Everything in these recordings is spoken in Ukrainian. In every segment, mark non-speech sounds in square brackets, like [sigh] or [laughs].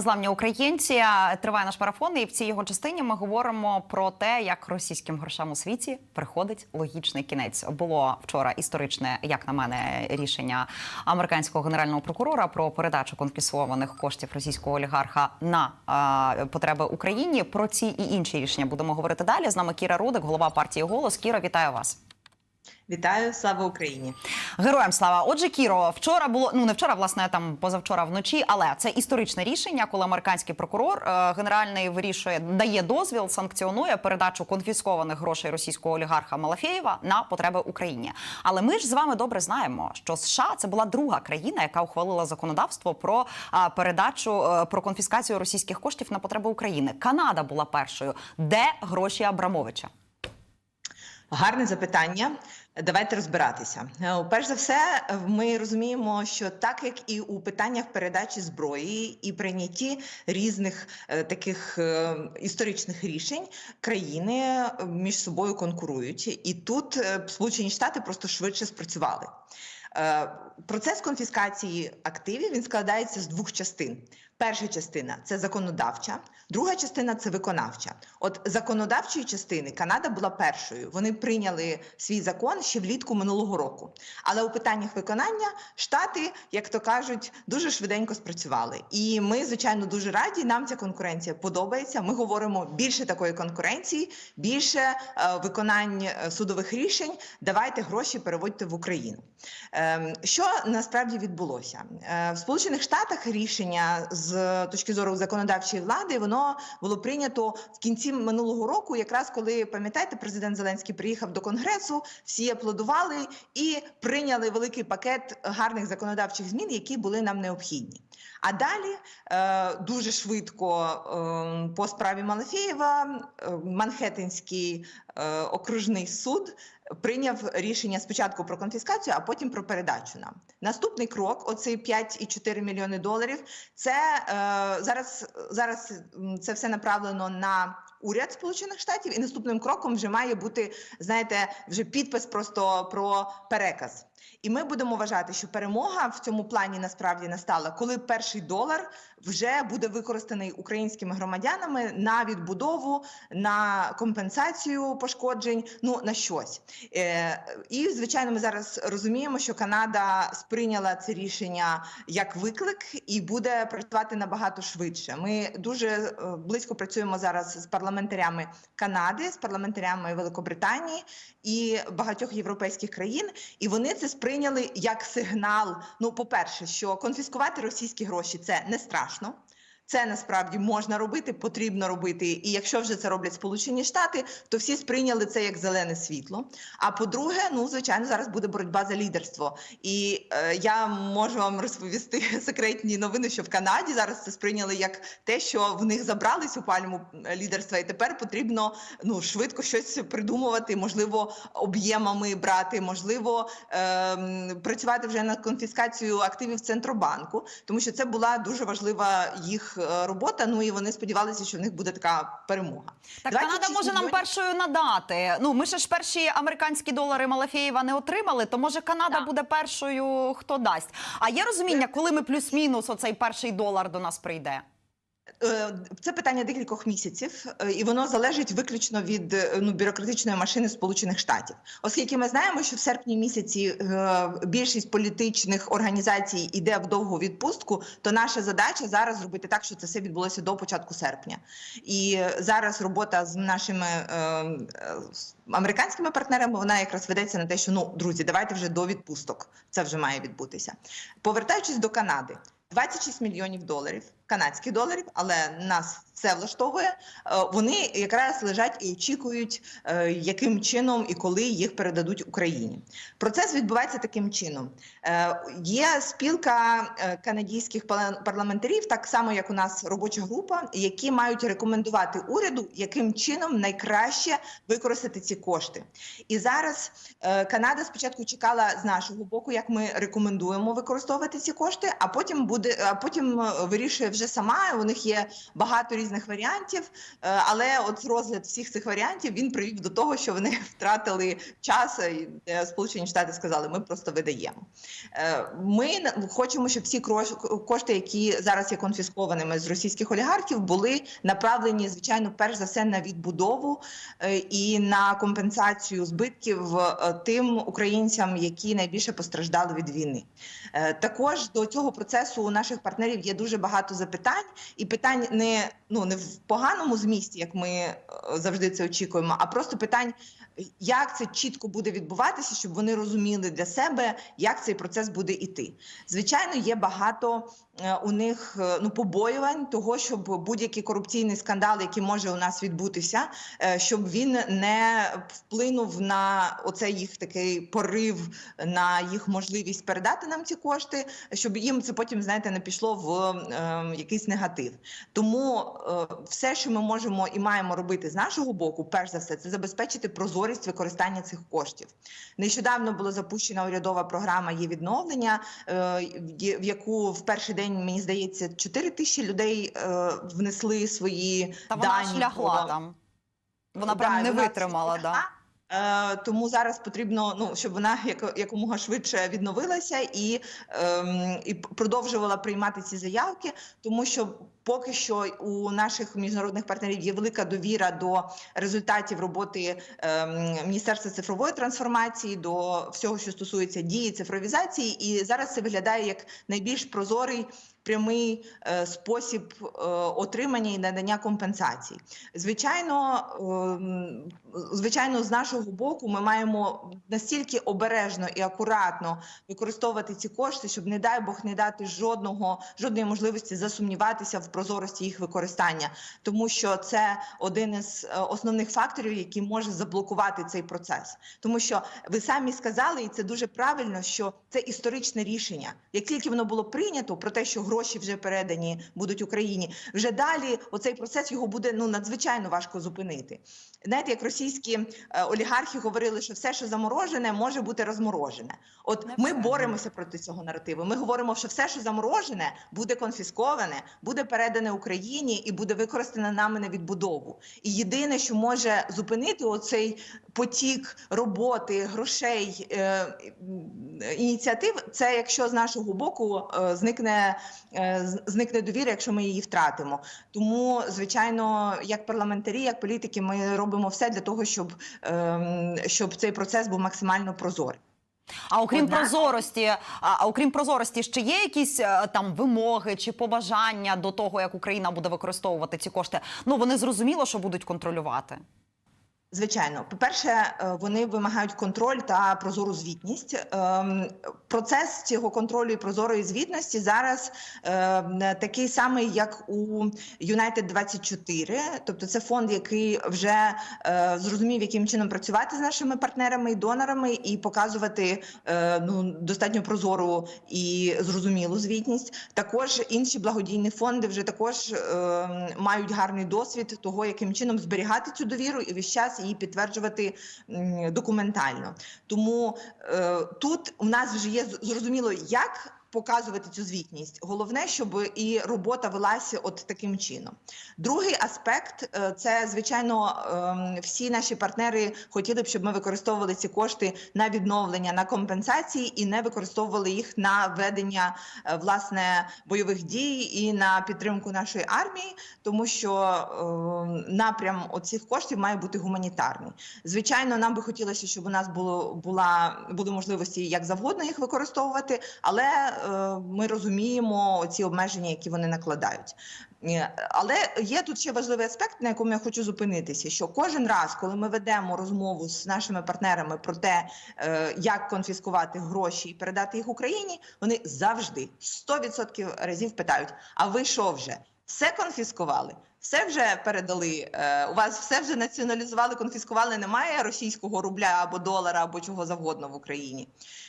Зламні українці триває наш марафон, і в цій його частині ми говоримо про те, як російським грошам у світі приходить логічний кінець. Було вчора історичне, як на мене, рішення американського генерального прокурора про передачу конфіскованих коштів російського олігарха на е, потреби Україні. Про ці і інші рішення будемо говорити далі. З нами Кіра Рудик, голова партії Голос. Кіра, вітаю вас. Вітаю, слава Україні! Героям слава. Отже, Кіро, вчора було ну не вчора, власне, там позавчора вночі, але це історичне рішення, коли американський прокурор е, генеральний вирішує, дає дозвіл, санкціонує передачу конфіскованих грошей російського олігарха Малафєєва на потреби Україні. Але ми ж з вами добре знаємо, що США це була друга країна, яка ухвалила законодавство про е, передачу е, про конфіскацію російських коштів на потреби України. Канада була першою. Де гроші Абрамовича? Гарне запитання. Давайте розбиратися. Е, Перш за все, ми розуміємо, що так як і у питаннях передачі зброї і прийнятті різних е, таких е, історичних рішень, країни між собою конкурують, і тут Сполучені Штати просто швидше спрацювали. Процес конфіскації активів він складається з двох частин. Перша частина це законодавча, друга частина це виконавча. От законодавчої частини Канада була першою. Вони прийняли свій закон ще влітку минулого року. Але у питаннях виконання штати, як то кажуть, дуже швиденько спрацювали. І ми, звичайно, дуже раді. Нам ця конкуренція подобається. Ми говоримо більше такої конкуренції, більше е, виконань е, судових рішень. Давайте гроші переводьте в Україну. Е, що насправді відбулося е, в Сполучених Штатах? Рішення з точки зору законодавчої влади воно було прийнято в кінці минулого року, якраз коли пам'ятаєте, президент Зеленський приїхав до конгресу, всі аплодували і прийняли великий пакет гарних законодавчих змін, які були нам необхідні. А далі е, дуже швидко е, по справі Малафєєва е, Манхеттенський е, окружний суд прийняв рішення спочатку про конфіскацію, а потім про передачу нам. Наступний крок, оцей 5,4 мільйони доларів. Це е, зараз, зараз це все направлено на уряд Сполучених Штатів, і наступним кроком вже має бути, знаєте, вже підпис просто про переказ. І ми будемо вважати, що перемога в цьому плані насправді настала, коли перший долар вже буде використаний українськими громадянами на відбудову, на компенсацію пошкоджень, ну на щось. Е, і звичайно, ми зараз розуміємо, що Канада сприйняла це рішення як виклик і буде працювати набагато швидше. Ми дуже е, близько працюємо зараз з парламентарями Канади, з парламентарями Великобританії і багатьох європейських країн, і вони це сприйняли як сигнал. Ну, по-перше, що конфіскувати російські гроші це не страшно. Це насправді можна робити, потрібно робити. І якщо вже це роблять Сполучені Штати, то всі сприйняли це як зелене світло. А по-друге, ну звичайно, зараз буде боротьба за лідерство. І е, я можу вам розповісти [laughs] секретні новини, що в Канаді зараз це сприйняли як те, що в них забрали цю пальму лідерства, і тепер потрібно ну швидко щось придумувати, можливо, об'ємами брати, можливо, е, працювати вже над конфіскацією активів центробанку, тому що це була дуже важлива їх е, робота. Ну і вони сподівалися, що в них буде така перемога. Так Канада може нам першою надати. Ну ми ще ж перші американські долари Малафєєва не отримали. То може Канада Так. буде першою, хто дасть. А є розуміння, коли ми плюс-мінус оцей перший долар до нас прийде? Е, Це питання декількох місяців, е, і воно залежить виключно від е, ну бюрократичної машини Сполучених Штатів, оскільки ми знаємо, що в серпні місяці більшість політичних організацій іде в довгу відпустку. То наша задача зараз зробити так, щоб це все відбулося до початку серпня. І зараз робота з нашими американськими партнерами вона якраз ведеться на те, що ну друзі, давайте вже до відпусток. Це вже має відбутися. Повертаючись до Канади. 26 мільйонів доларів, канадських доларів, але нас все влаштовує. Е, Вони якраз лежать і очікують, е, яким чином і коли їх передадуть Україні. Процес відбувається таким чином: Е, є спілка канадійських парламентарів, так само як у нас робоча група, які мають рекомендувати уряду, яким чином найкраще використати ці кошти. І зараз Канада спочатку чекала з нашого боку, як ми рекомендуємо використовувати ці кошти, а потім буде, а потім вирішує вже вже сама. У них є багато різних варіантів, е, але от розгляд всіх цих варіантів він привів до того, що вони [laughs] втратили час. і, е, Сполучені Штати сказали, ми просто видаємо. Е, Ми хочемо, щоб всі кошти, які зараз є конфіскованими з російських олігархів, були направлені, звичайно, перш за все на відбудову е, і на компенсацію збитків е, тим українцям, які найбільше постраждали від війни. Е, Також до цього процесу у наших партнерів є дуже багато запитань, і питань не ну не в поганому змісті, як ми е, завжди це очікуємо, а просто питань, як це чітко буде відбуватися, щоб вони розуміли для себе, як цей процес буде іти. Звичайно, є багато е, у них е, ну побоювань того, щоб будь-який корупційний скандал, який може у нас відбутися, е, щоб він не вплинув на оцей їх такий порив на їх можливість передати нам ці кошти, щоб їм це потім знаєте не пішло в е, якийсь негатив. Тому е, все, що ми можемо і маємо робити з нашого боку, перш за все, це забезпечити прозорість використання цих коштів. Нещодавно була запущена урядова програма є відновлення, е, в яку в перший день мені здається 4 тисячі людей е, внесли свої Та вона дані. аж лягла по- там. Вона Да, прям і не вона витримала. Да. Е, тому зараз потрібно, ну щоб вона як, якомога швидше відновилася і, ем, і продовжувала приймати ці заявки, тому що поки що у наших міжнародних партнерів є велика довіра до результатів роботи ем, Міністерства цифрової трансформації, до всього, що стосується дії цифровізації, і зараз це виглядає як найбільш прозорий. Прямий е, спосіб е, отримання і надання компенсацій. Звичайно, ем, звичайно, з нашого боку ми маємо настільки обережно і акуратно використовувати ці кошти, щоб, не дай Бог, не дати жодного жодної можливості засумніватися в прозорості їх використання, тому що це один із е, основних факторів, який може заблокувати цей процес. Тому що ви самі сказали, і це дуже правильно, що це історичне рішення. Як тільки воно було прийнято про те, що гроші вже передані будуть Україні, вже далі оцей процес його буде ну надзвичайно важко зупинити. Знаєте, як російські е, олігархи говорили, що все, що заморожене, може бути розморожене. От Не ми боремося проти цього наративу. Ми говоримо, що все, що заморожене, буде конфісковане, буде передане Україні і буде використане нами на відбудову. І єдине, що може зупинити оцей потік роботи, грошей, е, ініціатив, це якщо з нашого боку е, зникне, зникне довіра, якщо ми її втратимо. Тому, звичайно, як парламентарі, як політики, ми робимо все для того, щоб, ем, щоб цей процес був максимально прозорий. А окрім Одна- прозорості, а, а окрім прозорості, ще є якісь е, там вимоги чи побажання до того, як Україна буде використовувати ці кошти? Ну вони зрозуміло, що будуть контролювати. Звичайно, по-перше, е, вони вимагають контроль та прозору звітність. Ем, Процес цього контролю і прозорої звітності зараз е, такий самий, як у United 24 Тобто, це фонд, який вже е, зрозумів, яким чином працювати з нашими партнерами і донорами, і показувати ну достатньо прозору і зрозумілу звітність. Також інші благодійні фонди вже також е, мають гарний досвід того, яким чином зберігати цю довіру і весь час її підтверджувати документально. Тому е, тут у нас вже є зрозуміло, як. Показувати цю звітність головне, щоб і робота велася от таким чином. Другий аспект е, це звичайно ем, всі наші партнери хотіли б, щоб ми використовували ці кошти на відновлення, на компенсації і не використовували їх на ведення е, власне бойових дій і на підтримку нашої армії, тому що ем, напрям оцих коштів має бути гуманітарний. Звичайно, нам би хотілося, щоб у нас було була були можливості як завгодно їх використовувати, але ми розуміємо ці обмеження, які вони накладають. Е, Але є тут ще важливий аспект, на якому я хочу зупинитися: що кожен раз, коли ми ведемо розмову з нашими партнерами про те, е, як конфіскувати гроші і передати їх Україні, вони завжди 100% разів питають: а ви що вже все конфіскували? Все вже передали. е, У вас все вже націоналізували, конфіскували. Немає російського рубля або долара, або чого завгодно в Україні.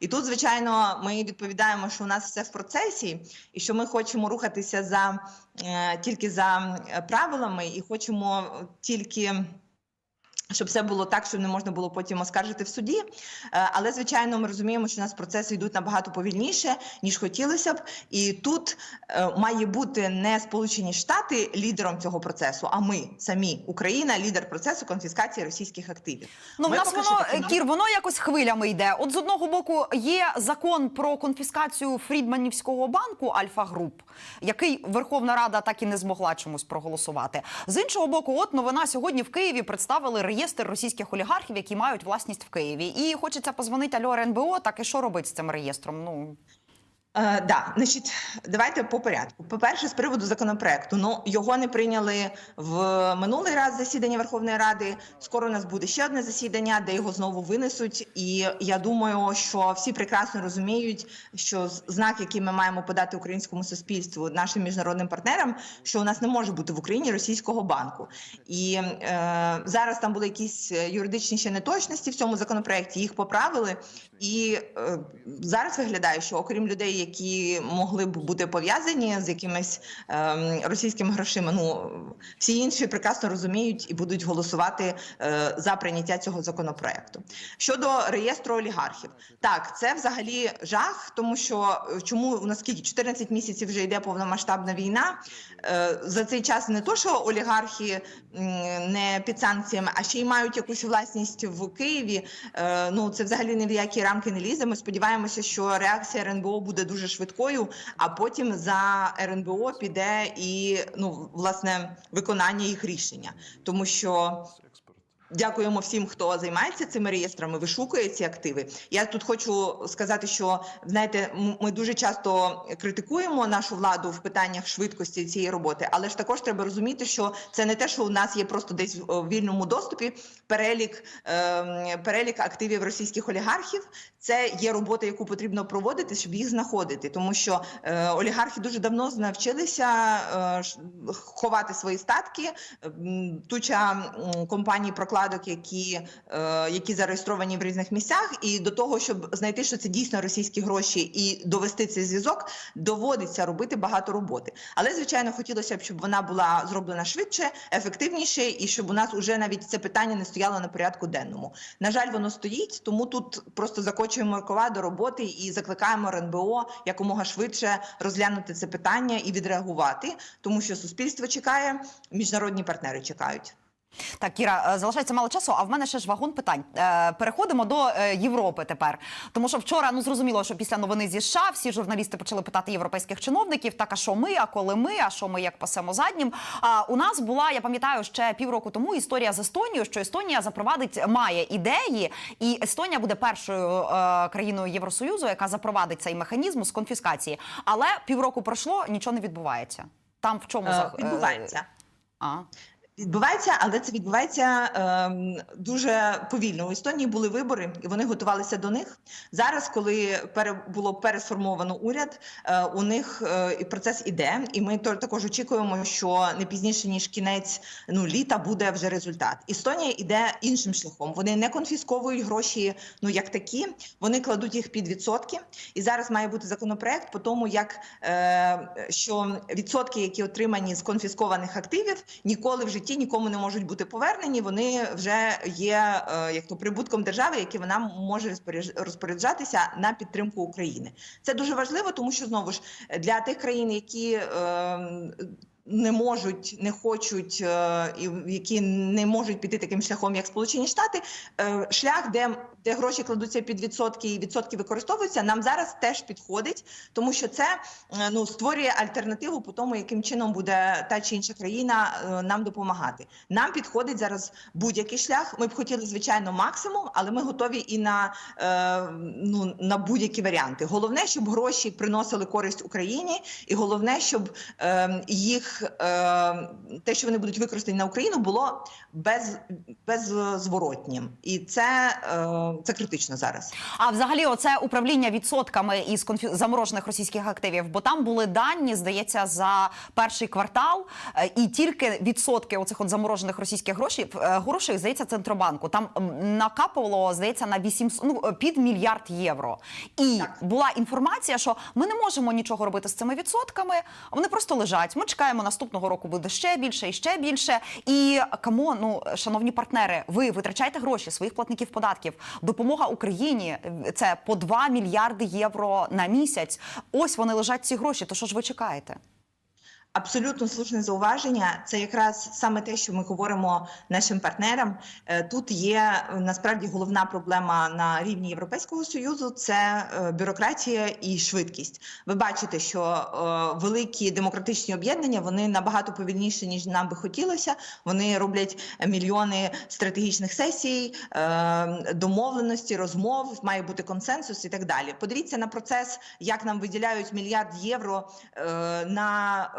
І тут, звичайно, ми відповідаємо, що у нас все в процесі, і що ми хочемо рухатися за е, тільки за е, правилами, і хочемо тільки Щоб все було так, щоб не можна було потім оскаржити в суді. Е, Але звичайно, ми розуміємо, що у нас процеси йдуть набагато повільніше ніж хотілося б. І тут е, має бути не Сполучені Штати лідером цього процесу, а ми самі Україна, лідер процесу конфіскації російських активів. Ну, в нас воно таким- кір, воно якось хвилями йде. От з одного боку є закон про конфіскацію Фрідманівського банку Альфа Груп, який Верховна Рада так і не змогла чомусь проголосувати. З іншого боку, от новина сьогодні в Києві представили реєстр російських олігархів, які мають власність в Києві. І хочеться позвонити Альо РНБО, так і що робити з цим реєстром? Ну Е, да, значить, давайте по порядку. По-перше, з приводу законопроекту. Ну його не прийняли в минулий раз засідання Верховної Ради. Скоро у нас буде ще одне засідання, де його знову винесуть. І я думаю, що всі прекрасно розуміють, що знак, який ми маємо подати українському суспільству, нашим міжнародним партнерам, що у нас не може бути в Україні російського банку. І е, зараз там були якісь е, юридичні ще неточності в цьому законопроекті. Їх поправили. І е, зараз виглядає, що окрім людей, які могли б бути пов'язані з якимись е, російськими грошима, ну всі інші прекрасно розуміють і будуть голосувати е, за прийняття цього законопроекту. Щодо реєстру олігархів, так це взагалі жах, тому що е, чому у нас скільки 14 місяців вже йде повномасштабна війна. Е, за цей час не то, що олігархи не під санкціями, а ще й мають якусь власність в Києві. Е, ну це взагалі ні в які рамки не лізе. Ми сподіваємося, що реакція РНБО буде дуже швидкою, а потім за РНБО піде і ну власне виконання їх рішення, тому що. Дякуємо всім, хто займається цими реєстрами, вишукує ці активи. Я тут хочу сказати, що знаєте, ми дуже часто критикуємо нашу владу в питаннях швидкості цієї роботи, але ж також треба розуміти, що це не те, що у нас є просто десь в вільному доступі перелік, ем, перелік активів російських олігархів. Це є робота, яку потрібно проводити, щоб їх знаходити, тому що е, олігархи дуже давно навчилися е, ховати свої статки. Туча м, компаній прокладок, які, е, які зареєстровані в різних місцях, і до того, щоб знайти, що це дійсно російські гроші, і довести цей зв'язок, доводиться робити багато роботи. Але звичайно, хотілося б, щоб вона була зроблена швидше, ефективніше, і щоб у нас уже навіть це питання не стояло на порядку денному. На жаль, воно стоїть, тому тут просто закочуємо рукава до роботи і закликаємо РНБО якомога швидше розглянути це питання і відреагувати, тому що суспільство чекає, міжнародні партнери чекають. Так, Кіра, е, залишається мало часу, а в мене ще ж вагон питань. Е, Переходимо до е, Європи тепер. Тому що вчора ну зрозуміло, що після новини зі США всі журналісти почали питати європейських чиновників: так, а що ми, а коли ми, а що ми як пасемо заднім. А у нас була, я пам'ятаю, ще півроку тому історія з Естонією, що Естонія запровадить має ідеї, і Естонія буде першою е, країною Євросоюзу, яка запровадить цей механізм з конфіскації. Але півроку пройшло, нічого не відбувається. Там в чому Відбувається. А. Відбувається, але це відбувається ем, дуже повільно. У Естонії були вибори, і вони готувалися до них. Зараз, коли пере, було пересформовано уряд, е, у них е, процес іде, і ми також очікуємо, що не пізніше ніж кінець ну літа буде вже результат. Естонія іде іншим шляхом. Вони не конфісковують гроші, ну як такі, вони кладуть їх під відсотки. І зараз має бути законопроект по тому, як е, що відсотки, які отримані з конфіскованих активів, ніколи в житті нікому не можуть бути повернені. Вони вже є е, як то прибутком держави, який вона може розпоряджатися на підтримку України. Це дуже важливо, тому що знову ж для тих країн, які е, не можуть, не хочуть, е, і які не можуть піти таким шляхом, як Сполучені Штати, е, шлях, де, де гроші кладуться під відсотки і відсотки використовуються, нам зараз теж підходить, тому що це е, ну створює альтернативу по тому, яким чином буде та чи інша країна нам допомагати. Нам підходить зараз будь-який шлях. Ми б хотіли, звичайно, максимум, але ми готові і на, ну, на будь-які варіанти. Головне, щоб гроші приносили користь Україні, і головне, щоб е, їх е, те, що вони будуть використані на Україну, було без, беззворотнім. І це, е, це критично зараз. А взагалі, оце управління відсотками із конфі... заморожених російських активів, бо там були дані, здається, за перший квартал, е, і тільки відсотки оцих от заморожених російських грошей е, грошей здається центробанку. Там м, накапувало здається на 800, ну е, під мільярд євро. І Так. була інформація, що ми не можемо нічого робити з цими відсотками. Вони просто лежать. Ми чекаємо знаємо, наступного року буде ще більше і ще більше. І камон, ну шановні партнери, ви витрачаєте гроші своїх платників податків. Допомога Україні це по 2 мільярди євро на місяць. Ось вони лежать ці гроші. То що ж ви чекаєте? Абсолютно слушне зауваження. Це якраз саме те, що ми говоримо нашим партнерам. Е, Тут є е, насправді головна проблема на рівні Європейського союзу це е, бюрократія і швидкість. Ви бачите, що великі демократичні об'єднання вони набагато повільніше ніж нам би хотілося. Вони роблять мільйони стратегічних сесій, домовленості, розмов, має бути консенсус і так далі. Подивіться на процес, як нам виділяють мільярд євро на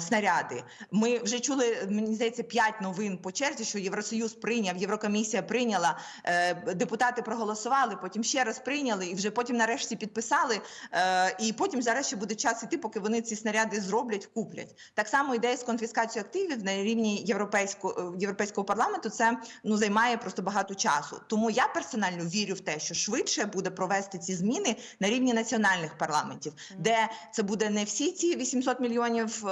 снаряди. Ми вже чули, мені здається, п'ять новин по черзі, що Євросоюз прийняв, Єврокомісія прийняла, е, депутати проголосували, потім ще раз прийняли, і вже потім нарешті підписали. Е, і потім зараз ще буде час іти, поки вони ці снаряди зроблять, куплять. Так само ідея з конфіскацією активів на рівні європейського європейського парламенту. Це ну займає просто багато часу. Тому я персонально вірю в те, що швидше буде провести ці зміни на рівні національних парламентів, де це буде не всі ці 800 мільйонів,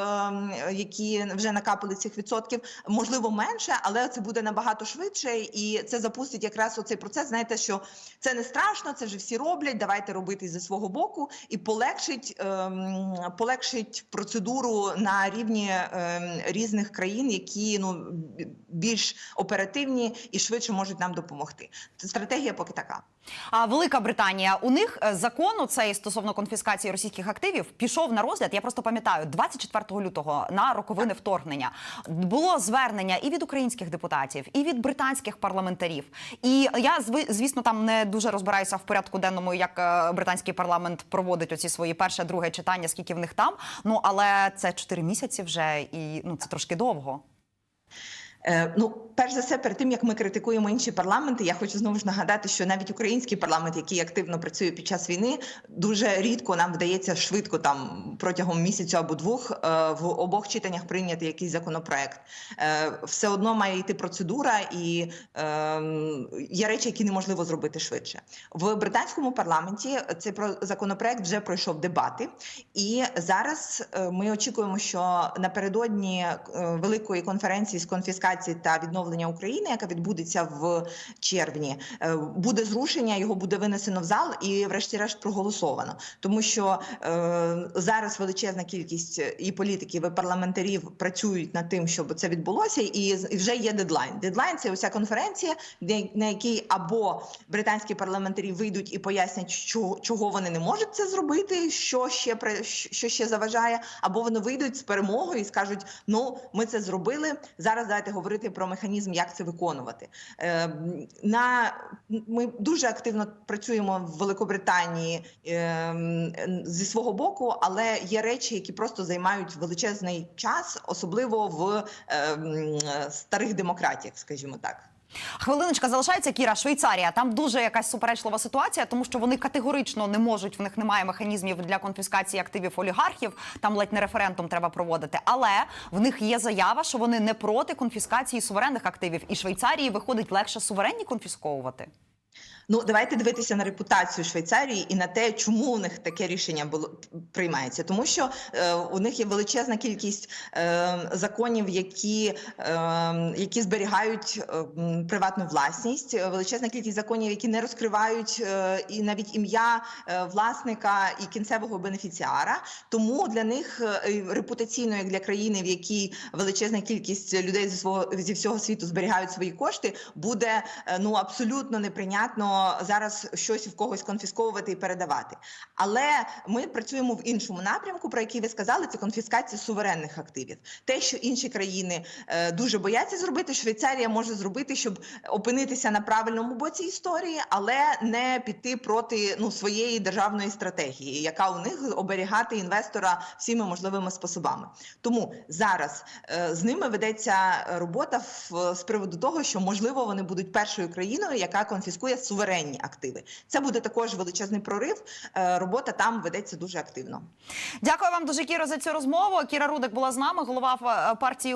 які вже накапали цих відсотків, можливо менше, але це буде набагато швидше, і це запустить якраз оцей процес. Знаєте, що це не страшно, це вже всі роблять. Давайте робити зі свого боку і полегшить, ем, полегшить процедуру на рівні ем, різних країн, які ну більш оперативні і швидше можуть нам допомогти. Стратегія поки така. А Велика Британія у них е, закон цей стосовно конфіскації російських активів пішов на розгляд. Я просто пам'ятаю 24 лютого на роковини вторгнення було звернення і від українських депутатів, і від британських парламентарів. І я звісно там не дуже розбираюся в порядку денному, як е, британський парламент проводить оці свої перше, друге читання, скільки в них там. Ну але це 4 місяці вже, і ну це трошки довго. Е, ну, перш за все, перед тим як ми критикуємо інші парламенти, я хочу знову ж нагадати, що навіть український парламент, який активно працює під час війни, дуже рідко нам вдається швидко там протягом місяцю або двох е, в обох читаннях прийняти якийсь законопроект. Е, все одно має йти процедура, і е, є речі, які неможливо зробити швидше. В британському парламенті цей про законопроект вже пройшов дебати, і зараз ми очікуємо, що напередодні великої конференції з конфіскації та відновлення України, яка відбудеться в червні, е, буде зрушення, його буде винесено в зал і, врешті-решт, проголосовано. Тому що е, зараз величезна кількість і політиків, і парламентарів працюють над тим, щоб це відбулося, і, вже є дедлайн. Дедлайн це уся конференція, на якій або британські парламентарі вийдуть і пояснять, що чого вони не можуть це зробити, що ще що ще заважає, або вони вийдуть з перемогою і скажуть: ну ми це зробили. Зараз давайте говорити про механізм, як це виконувати. Е, на ми дуже активно працюємо в Великобританії е, зі свого боку, але є речі, які просто займають величезний час, особливо в е, старих демократіях, скажімо так. Хвилиночка залишається Кіра, Швейцарія. Там дуже якась суперечлива ситуація, тому що вони категорично не можуть. В них немає механізмів для конфіскації активів олігархів. Там ледь не референдум треба проводити. Але в них є заява, що вони не проти конфіскації суверенних активів, і Швейцарії виходить легше суверенні конфісковувати. Ну, давайте дивитися на репутацію Швейцарії і на те, чому у них таке рішення було приймається. Тому що е, у них є величезна кількість е, законів, які, е, які зберігають е, приватну власність, величезна кількість законів, які не розкривають е, і навіть ім'я е, власника і кінцевого бенефіціара. Тому для них е, репутаційно, як для країни, в якій величезна кількість людей зі свого зі всього світу зберігають свої кошти, буде е, ну абсолютно неприйнятно зараз щось в когось конфісковувати і передавати. Але ми працюємо в іншому напрямку, про який ви сказали, це конфіскація суверенних активів. Те, що інші країни е, дуже бояться зробити, Швейцарія може зробити, щоб опинитися на правильному боці історії, але не піти проти ну своєї державної стратегії, яка у них оберігати інвестора всіми можливими способами. Тому зараз е, з ними ведеться робота в, з приводу того, що можливо вони будуть першою країною, яка конфіскує суверенні активи. Це буде також величезний прорив. Е, робота там ведеться дуже активно. Дякую вам дуже, Кіра за цю розмову. Кіра Рудик була з нами, голова е, партії.